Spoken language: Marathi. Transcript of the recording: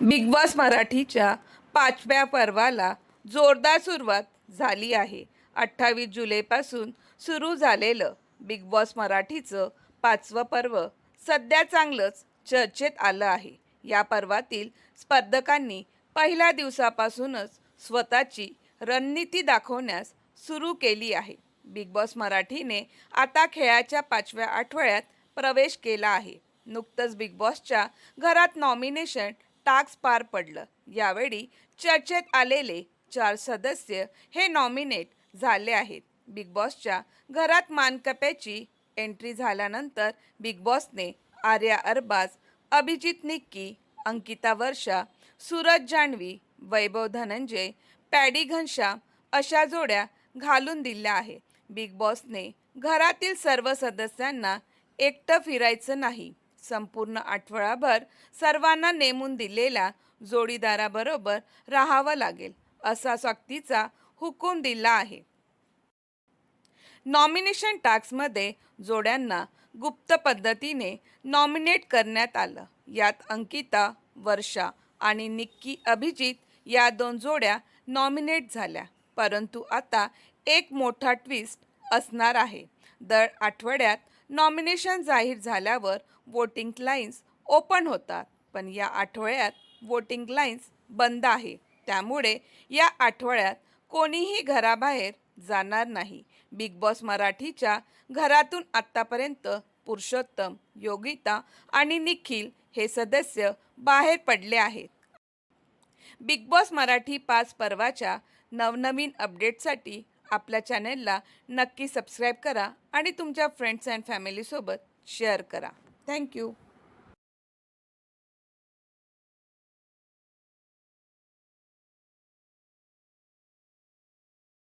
बिग बॉस मराठीच्या पाचव्या पर्वाला जोरदार सुरुवात झाली आहे. अठ्ठावीस जुलैपासून सुरू झालेलं बिग बॉस मराठीचं पाचवं पर्व सध्या चांगलंच चर्चेत आलं आहे. या पर्वातील स्पर्धकांनी पहिल्या दिवसापासूनच स्वतःची रणनीती दाखवण्यास सुरू केली आहे. बिग बॉस मराठीने आता खेळाच्या पाचव्या आठवड्यात प्रवेश केला आहे. नुकतंच बिग बॉसच्या घरात नॉमिनेशन टास्क पार पडलं. यावेळी चर्चेत आलेले चार सदस्य हे नॉमिनेट झाले आहेत. बिग बॉसच्या घरात मानकप्याची एंट्री झाल्यानंतर बिग बॉसने आर्या अरबाज अभिजित निक्की अंकिता वर्षा सूरज जान्हवी वैभव धनंजय पॅडी घनश्याम अशा जोड्या घालून दिल्या आहे बिग बॉसने घरातील सर्व सदस्यांना एकटं फिरायचं नाही. संपूर्ण आठवडाभर सर्वांना नेमून दिलेल्या जोडीदाराबरोबर राहावं लागेल असा सक्तीचा हुकूम दिला आहे. नॉमिनेशन टास्कमध्ये जोड्यांना गुप्त पद्धतीने नॉमिनेट करण्यात आलं. यात अंकिता वर्षा आणि निक्की अभिजित या दोन जोड्या नॉमिनेट झाल्या. परंतु आता एक मोठा ट्विस्ट असणार आहे. दर आठवड्यात नॉमिनेशन जाहीर झाल्यावर वोटिंग लाईन्स ओपन होतात. पण या आठवड्यात वोटिंग लाईन्स बंद आहे. त्यामुळे या आठवड्यात कोणीही घराबाहेर जाणार नाही. बिग बॉस मराठीच्या घरातून आत्तापर्यंत पुरुषोत्तम योगिता आणि निखिल हे सदस्य बाहेर पडले आहेत. बिग बॉस मराठी पाच पर्वाच्या नवनवीन अपडेटसाठी आपल्या चॅनेलला नक्की सबस्क्राईब करा आणि तुमच्या फ्रेंड्स अँड फॅमिलीसोबत शेअर करा. Thank you.